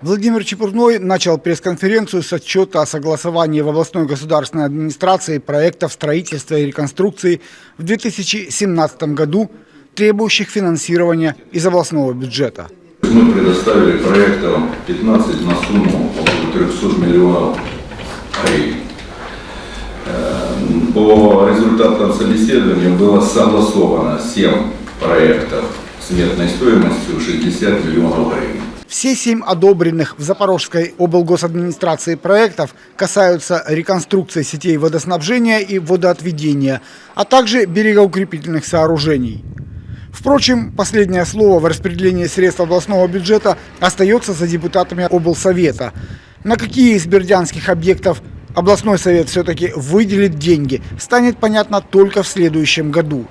Владимир Чепурной начал пресс-конференцию с отчета о согласовании в областной государственной администрации проектов строительства и реконструкции в 2017 году, требующих финансирования из областного бюджета. Мы предоставили проектам 15 на сумму около 300 миллионов гривен. Э, По результатам собеседования было согласовано 7 проектов с метной стоимостью 60 миллионов гривен. Все семь одобренных в Запорожской облгосадминистрации проектов касаются реконструкции сетей водоснабжения и водоотведения, а также берегоукрепительных сооружений. Впрочем, последнее слово в распределении средств областного бюджета остается за депутатами облсовета. На какие из бердянских объектов областной совет все-таки выделит деньги, станет понятно только в следующем году.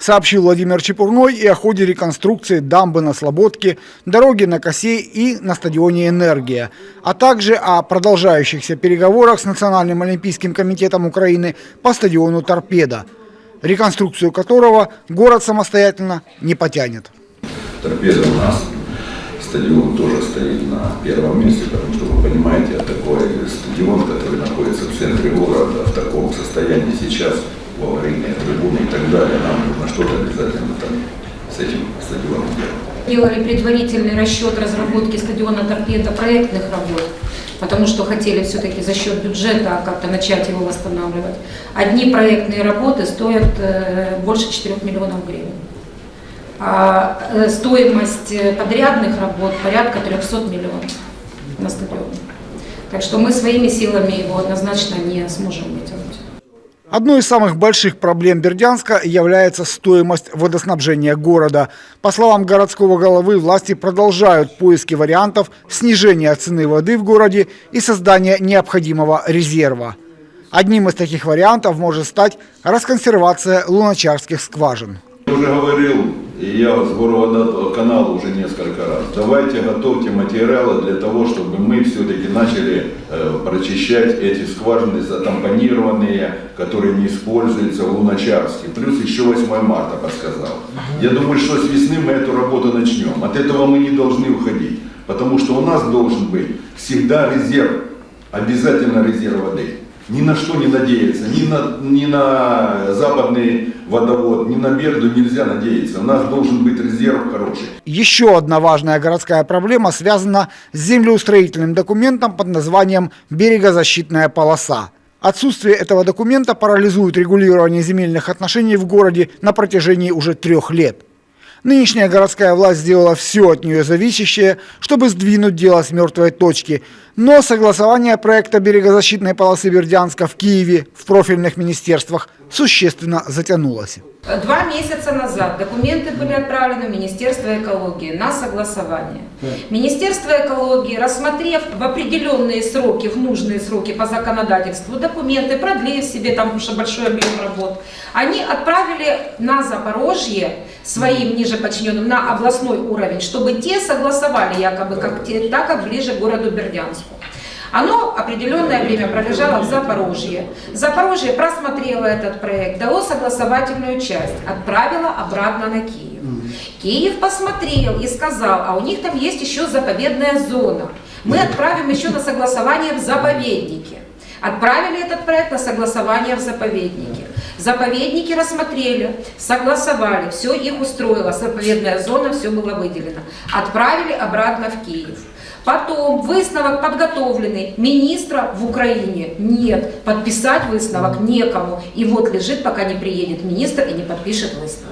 Сообщил Владимир Чепурной и о ходе реконструкции дамбы на Слободке, дороги на Косе и на стадионе «Энергия», а также о продолжающихся переговорах с Национальным олимпийским комитетом Украины по стадиону «Торпедо», реконструкцию которого город самостоятельно не потянет. Торпеда у нас, стадион тоже стоит на первом месте, потому что вы понимаете, такой стадион, который находится в центре города, в таком состоянии сейчас, в аварийные трибуны и так далее, нам нужно что-то обязательно там с этим стадионом делать. Делали предварительный расчет разработки стадиона торпеда проектных работ, потому что хотели все-таки за счет бюджета как-то начать его восстанавливать. Одни проектные работы стоят э, больше 4 миллионов гривен. А э, стоимость э, подрядных работ порядка 300 миллионов на стадионе. Так что мы своими силами его однозначно не сможем вытянуть. Одной из самых больших проблем Бердянска является стоимость водоснабжения города. По словам городского головы, власти продолжают поиски вариантов снижения цены воды в городе и создания необходимого резерва. Одним из таких вариантов может стать расконсервация луначарских скважин. Я уже говорил, и я с канала уже несколько раз, давайте готовьте материалы для того, чтобы мы все-таки начали э, прочищать эти скважины затампонированные, которые не используются в Луначарске. Плюс еще 8 марта подсказал. Я думаю, что с весны мы эту работу начнем. От этого мы не должны уходить, потому что у нас должен быть всегда резерв, обязательно резерв воды. Ни на что не надеяться, ни на, ни на западный водовод, ни на Берду нельзя надеяться. У нас должен быть резерв хороший. Еще одна важная городская проблема связана с землеустроительным документом под названием «берегозащитная полоса». Отсутствие этого документа парализует регулирование земельных отношений в городе на протяжении уже трех лет. Нынешняя городская власть сделала все от нее зависящее, чтобы сдвинуть дело с мертвой точки. Но согласование проекта берегозащитной полосы Бердянска в Киеве в профильных министерствах существенно затянулось. Два месяца назад документы были отправлены в Министерство экологии на согласование. Министерство экологии, рассмотрев в определенные сроки, в нужные сроки по законодательству документы, продлив себе там уже большой объем работ, они отправили на Запорожье своим ниже подчиненным на областной уровень, чтобы те согласовали якобы как так, как ближе к городу Бердянску. Оно определенное время пролежало в Запорожье. Запорожье просмотрело этот проект, дало согласовательную часть, отправило обратно на Киев. Киев посмотрел и сказал, а у них там есть еще заповедная зона. Мы отправим еще на согласование в заповеднике. Отправили этот проект на согласование в заповеднике. Заповедники рассмотрели, согласовали, все их устроило, заповедная зона, все было выделено. Отправили обратно в Киев. Потом висновок подготовленный, министра в Украине нет, подписать висновок некому. И вот лежит, пока не приедет министр и не подпишет висновок.